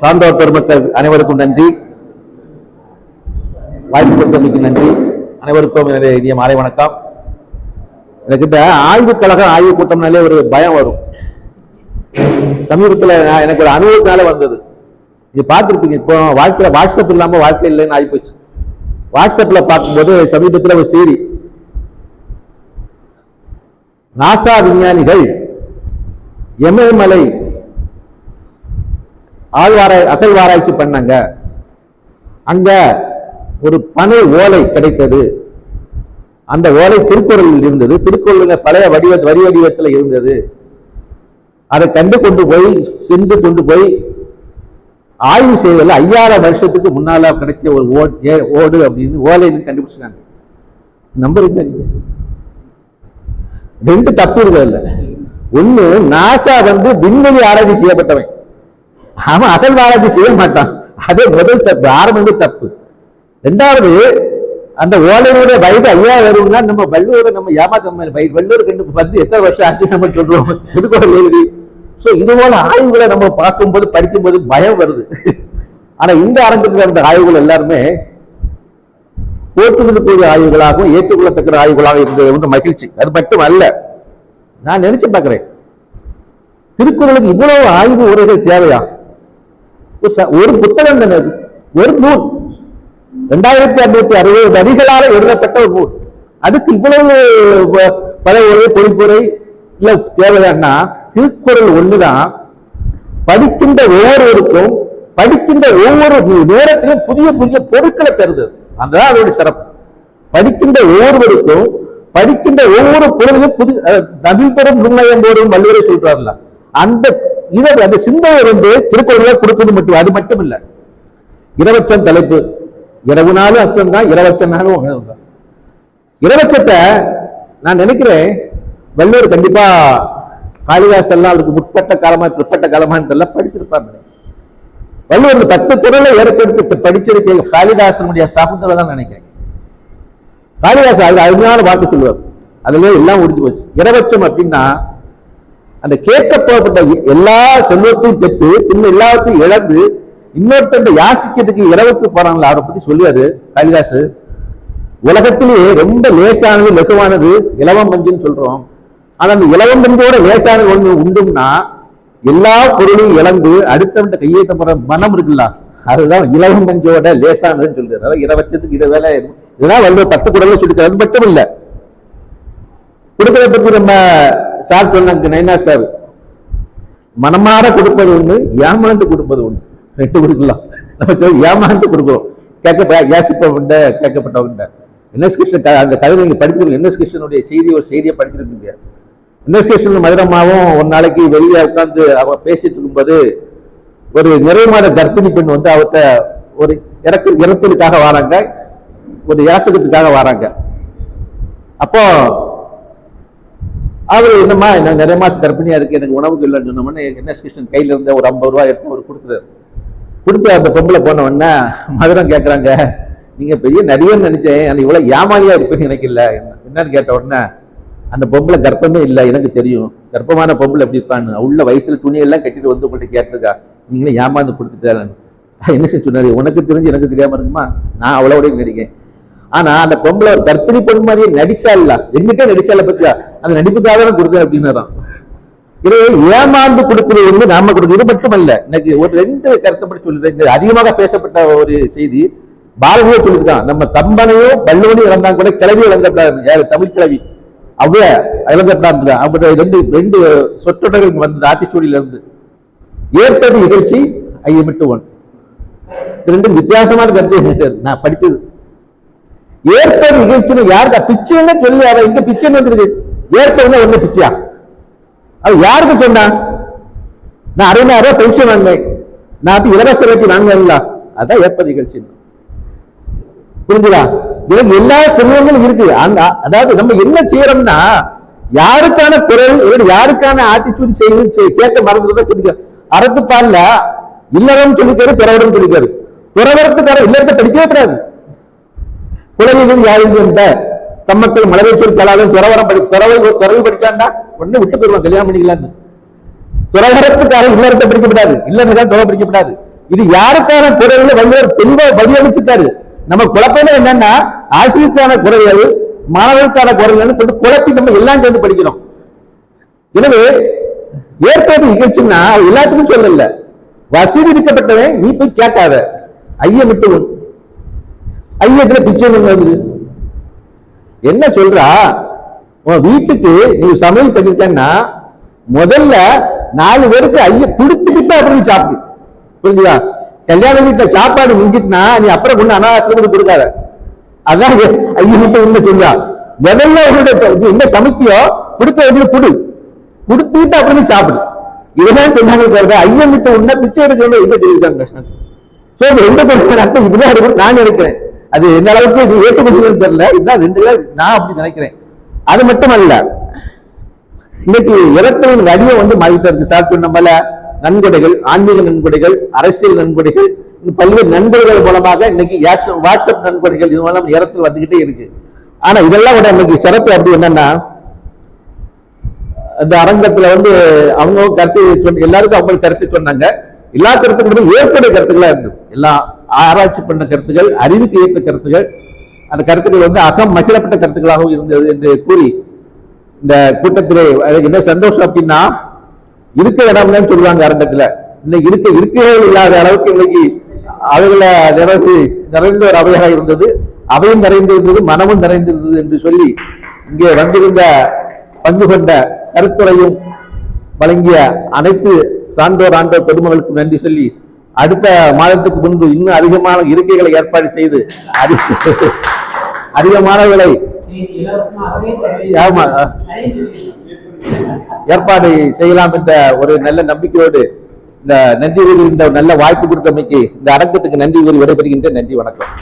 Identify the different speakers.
Speaker 1: சான்றோர் பெருமக்கள் அனைவருக்கும் நன்றி. வாய்ப்பு கொடுத்தமைக்கு நன்றி. அனைவருக்கும் இனிய மாலை வணக்கம். எனக்கு இந்த ஆய்வு கழகம் ஆய்வு கூட்டம்னாலே ஒரு பயம் வரும். சமீபத்துல எனக்கு ஒரு அனுபவத்தினால வந்தது. நீங்க பார்த்துருப்பீங்க இப்போ வாழ்க்கையில வாட்ஸ்அப் இல்லாம வாழ்க்கை இல்லைன்னு ஆகிப்போச்சு வாட்ஸ்அப்ல பார்க்கும்போது சமீபத்தில் ஒரு செய்தி. நாசா விஞ்ஞானிகள் எமயமலை ஆழ்வாராய் அகழ்வாராய்ச்சி பண்ணாங்க. அங்க ஒரு பனை ஓலை கிடைத்தது. அந்த ஓலை திருக்குறளில் இருந்தது. திருக்குறளுங்க பழைய வடிவ வரி வடிவத்தில் இருந்தது. அதை கண்டு கொண்டு போய் சென்று கொண்டு போய் ஆய்வு செய்ததில் ஐயாயிரம் வருஷத்துக்கு முன்னால கிடைச்ச ஒரு ஓ- ஏ- ஓடு அப்படின்னு ஓலைன்னு கண்டுபிடிச்சாங்க நம்புறீங்க ரெண்டு தப்பு இருக்கு ஒன்று நாசா வந்து விண்வெளி ஆராய்ச்சி செய்யப்பட்டவன். அவன் அகல் ஆராய்ச்சி செய்ய மாட்டான். அதே முதல் தப்பு ஆரம்பமே தப்பு. ரெண்டாவது அந்த ஓலையோட வயது ஐயா வரும்னா நம்ம வள்ளுவரை நம்ம ஏமாத்த வள்ளுவர் கண்டு வந்து எத்தனை வருஷம் ஆச்சு நம்ம சொல்றோம். திருக்குறள் எழுதி. சோ இது போல ஆய்வுகளை நம்ம பார்க்கும்போது படிக்கும்போது பயம் வருது. ஆனா இந்த அரங்கத்தில் இருந்த ஆய்வுகள் எல்லாருமே போற்றுதலுக்குரிய ஆய்வுகளாகவும் ஏற்றுக்கொள்ளத்தக்க ஆய்வுகளாக இருந்தது. வந்து மகிழ்ச்சி. அது மட்டும் அல்ல. நான் நினைச்சு பார்க்கிறேன். திருக்குறளுக்கு இவ்வளவு ஆய்வு உரைகள் தேவையா? ஒரு புத்தகம் தானே அது? ஒரு நூல். ரெண்டாயிரத்தி அறுநூத்தி அறுபது வரிகளால் எழுதப்பட்ட ஒரு நூல். அதுக்கு இவ்வளவு ப- பல உரை பொழிப்புரை இல்ல தேவையானா திருக்குறள் ஒண்ணுதான். படிக்கின்ற ஒவ்வொருவருக்கும் படிக்கின்ற ஒவ்வொரு நேரத்திலும் புதிய புதிய பொருட்களை தருது. அதுதான் அதோட சிறப்பு. படிக்கின்ற ஒவ்வொருவருக்கும் படிக்கின்ற ஒவ்வொரு பொருளையும் புது அஹ், நபில் பெறும் நுண்மயம் போடும் வள்ளுவரை சொல்றாருல அந்த இதை அந்த சிந்தனை வந்து திருக்குறளை கொடுப்பது மட்டும் அது மட்டும் இல்ல இரவச்சம் தலைப்பு. இரவு நாளும் அச்சம் தான் இரவச்ச நாளும் தான். இரவச்சத்தை நான் நினைக்கிறேன் வள்ளுவர் கண்டிப்பா காளிதாஸ் எல்லாம் அவருக்கு முற்பட்ட காலமா பிற்பட்ட காலமான்னு தெரியல படிச்சிருப்பாங்க வள்ளுவர் பத்து குரலை ஏற்படுத்தி படிச்சிருக்க காளிதாசனுடைய சாகுந்தலை தான் நினைக்கிறேன். காளிதாஸ் அது அருமையான வார்த்தை சொல்லுவார். அதுல எல்லாம் முடிஞ்சு போச்சு. இரவச்சம் அப்படின்னா அந்த கேட்கப்பட்ட எல்லா செல்வத்தையும் பெற்று பின்ன எல்லாத்தையும் இழந்து இன்னொருத்தன் யாசிக்கிறதுக்கு இரவுக்கு போறாங்களா? அவரை பத்தி சொல்லுவாரு காளிதாஸ் உலகத்திலேயே ரொம்ப லேசானது லெகுவானது இலவம் பஞ்சுன்னு சொல்றோம். ஆனா அந்த இலவம் பஞ்சோட லேசானது ஒண்ணு உண்டும்னா எல்லா பொருளையும் இழந்து அடுத்தவன் கையேற்ற போற மனம் இருக்குல்ல? அதுதான் இலவம் பஞ்சோட லேசானதுன்னு சொல்றாரு. அதாவது இரவச்சத்துக்கு இதை வேலை இதெல்லாம் வந்து பத்து குரல்ல சொல்லிக்கிறது மட்டும் இல்லை கொடுக்கறத பத்தி நம்ம சார் சொன்னாங்க நைனா சார் மனமாற கொடுப்பது ஒண்ணு ஏமாந்து கொடுப்பது ஒண்ணு. ரெண்டு கொடுக்கலாம். நம்ம சொல்லி ஏமாந்து கொடுக்குறோம். கேட்க யாசிப்பவன்ட கேட்கப்பட்டவன்ட என்எஸ் கிருஷ்ணன் அந்த கதை நீங்க படிச்சிருக்கீங்க. என்எஸ் கிருஷ்ணனுடைய செய்தி ஒரு செய்தியை படிச்சிருக்கீங்க என்எஸ் கிருஷ்ணன் மதுரமாவும் ஒரு நாளைக்கு வெளியே உட்காந்து அவ பேசிட்டு இருக்கும்போது ஒரு நிறைவு மாத கர்ப்பிணி பெண் வந்து அவர்கிட்ட ஒரு இறக்கு இறத்தலுக்காக வராங்க. ஒரு யாசகத்துக்காக வராங்க. அப்போ அவர் என்னம்மா நான் நிறைய மாதம் கர்ப்பிணியாக இருக்கு எனக்கு உணவுக்கு இல்லைன்னு சொன்னோம்னே என்ன கிருஷ்ணன் கையில இருந்த ஒரு ஐம்பது ரூபா எடுத்து அவர் கொடுக்குறாரு கொடுத்து அந்த பொம்பளை போன உடனே மதுரம் கேட்குறாங்க நீங்கள் பெரிய நடிகர் நினைச்சேன் ஆனா இவ்வளோ ஏமாலியா இருப்பேன்னு எனக்கு என்ன- என்னன்னு கேட்ட உடனே அந்த பொம்பளை கர்ப்பமே இல்லை எனக்கு தெரியும். கர்ப்பமான பொம்பளை எப்படி இருப்பான்னு. உள்ள வயசுல துணியெல்லாம் கட்டிட்டு வந்து உங்கள்கிட்ட கேட்டிருக்கா. நீங்களும் ஏமாந்து கொடுத்துட்டாரு என்ன சொன்னாரு? உனக்கு தெரிஞ்சு எனக்கு தெரியாமல் இருக்குமா? நான் உடைய நடிகேன் ஆனா அந்த பொம்பளை ஒரு கர்ப்பிணி பொண்ணு மாதிரியே நடிச்சா இல்ல எங்கிட்ட நடிச்சால பத்தியா? அந்த நடிப்புக்காக தான் கொடுத்தேன் அப்படின்னு இதை ஏமாந்து கொடுக்கிறது வந்து நாம கொடுக்கிறது இது மட்டுமல்ல எனக்கு ஒரு ரெண்டு கருத்தைப்படி சொல்லுறேன். அதிகமாக பேசப்பட்ட ஒரு செய்தி பாரதியே சொல்லியிருக்கான் நம்ம தம்பனையும் வள்ளுவனையும் இழந்தாங்க கூட கிளவி இழந்தப்படாது. யாரு? தமிழ் கிளவி அவ்வைய இழந்தப்படாது அவங்க ரெண்டு ரெண்டு சொற்றொடர்கள் வந்தது ஆத்திச்சூடியில இருந்து ஏற்பது நிகழ்ச்சி ஐயமிட்டு ஒன். ரெண்டும் வித்தியாசமான கருத்து நான் படிச்சது. ஏற்பது நிகழ்ச்சின்னு யாருக்கா? பிச்சைன்னு சொல்லி? அவ இங்க பிச்சைன்னு வந்துருக்கு? ஏற்பதுன்னா ஒண்ணு பிச்சையா? அது யாருக்கு சொன்னான் நான் அறுபதாயிரம் ரூபாய் பென்ஷன் வாங்கினேன். நான் அப்ப இலவச ரேட்டு வாங்கல அதான் ஏற்பது நிகழ்ச்சி. புரிஞ்சுதா? எனக்கு எல்லா செல்வங்களும் இருக்கு. அந்த அதாவது நம்ம என்ன செய்யறோம்னா யாருக்கான குரல் யாருக்கான ஆட்டிச்சூடி செய்யணும் கேட்க மறந்துட்டு சொல்லிக்க. அறத்துப்பால்ல இல்லறம் சொல்லிக்காரு துறவரம் சொல்லிக்காரு. துறவரத்துக்கார இல்லறத்தை படிக்கவே கூடாது. குலவிலும் யாரும் இந்த தம்மக்கள் மலரை சொல் கலாலும் துறவரம் படி துறவை துறவு படிச்சாண்டா ஒண்ணு விட்டு போயிருவான் கல்யாணம் பண்ணிக்கலான்னு. துறவரத்துக்காரன் இல்லறத்தை படிக்கப்படாது. இல்லன்னு தான் துறவை பிடிக்கப்படாது. இது யாருக்கான குறைகளை வள்ளுவர் தெளிவா வடிவமைச்சுட்டாரு. நம்ம குழப்பமே என்னன்னா ஆசிரியருக்கான குறைகள் மாணவருக்கான குறைகள் கொண்டு குழப்பி நம்ம எல்லாம் சேர்ந்து படிக்கிறோம். எனவே ஏற்பாடு நிகழ்ச்சின்னா எல்லாத்துக்கும் சொல்லல. வசதி இருக்கப்பட்டவன் நீ போய் கேட்காத. ஐயம் விட்டு ஐயத்துல பிச்சை என்ன சொல்றா? உன் வீட்டுக்கு நீ சமையல் பண்ணிட்டேன்னா முதல்ல நாலு பேருக்கு ஐய கொடுத்துக்கிட்டு அப்புறம் நீ சாப்பிடு. புரிஞ்சுதா? கல்யாண வீட்டுல சாப்பாடு மிஞ்சிட்டுனா நீ அப்புறம் கொண்டு அனாவசியம் கொடுக்காத. அதான் ஐயா வீட்டு உண்மை சொல்றா. முதல்ல உன்னோட இது என்ன சமைக்கியோ கொடுத்த வேண்டிய கொடு. கொடுத்துட்டு அப்புறம் நீ சாப்பிடு. இதுதான் சொன்னாங்க தவிர ஐயன் விட்டு உன்ன பிச்சை வேண்டிய இதை தெரிவித்தாங்க சோ ரெண்டு பேருக்கு அர்த்தம் இப்படிதான் இருக்கும். நான் நினைக்கிறேன். அது எந்த அளவுக்கு இது ஏற்றுக்கொள்ளுன்னு தெரியல. இதுதான் ரெண்டு பேர் நான் அப்படி நினைக்கிறேன். அது மட்டும் அல்ல இன்னைக்கு இரத்தலின் வடிவம் வந்து மாறிட்டு இருக்கு. சார் சொன்ன போல நன்கொடைகள் ஆன்மீக நன்கொடைகள் அரசியல் நன்கொடைகள் பல்வேறு நண்பர்கள் மூலமாக இன்னைக்கு வாட்ஸ்அப் வாட்ஸ்அப் நன்கொடைகள் இது மூலம் இடத்துல வந்துகிட்டே இருக்கு. ஆனா இதெல்லாம் விட இன்னைக்கு சிறப்பு அப்படி என்னன்னா அந்த அரங்கத்துல வந்து அவங்க கருத்து சொன்ன எல்லாருக்கும் அவங்க கருத்து சொன்னாங்க. எல்லா கருத்துக்களும் ஏற்புடைய கருத்துக்களா இருந்தது. எல்லாம் ஆராய்ச்சி பண்ண கருத்துக்கள் அறிவுக்கு ஏற்ற கருத்துக்கள் அந்த கருத்துக்கள் வந்து அகம் மகிழப்பட்ட கருத்துக்களாகவும் இருந்தது என்று கூறி இந்த கூட்டத்திலே என்ன சந்தோஷம் அப்படின்னா இருக்க இடம்னு சொல்லுவாங்க அரங்கத்துல இன்னைக்கு இருக்க இருக்கைகள் இல்லாத அளவுக்கு இன்னைக்கு அவைகள நிறைவு நிறைந்த ஒரு அவையாக இருந்தது. அவையும் நிறைந்திருந்தது மனமும் நிறைந்திருந்தது என்று சொல்லி இங்கே வந்திருந்த பங்கு கொண்ட கருத்துரையும் வழங்கிய அனைத்து சான்றோர் ஆண்டோர் பெருமகளுக்கும் நன்றி சொல்லி அடுத்த மாதத்துக்கு முன்பு இன்னும் அதிகமான இருக்கைகளை ஏற்பாடு செய்து அதி- அதிகமானவர்களை ஆமா. ஏற்பாடு செய்யலாம் என்ற ஒரு நல்ல நம்பிக்கையோடு இந்த நன்றி கூறி இந்த நல்ல வாய்ப்பு கொடுத்தமைக்கு இந்த அரங்கத்துக்கு நன்றி கூறி விடைபெறுகின்ற நன்றி வணக்கம்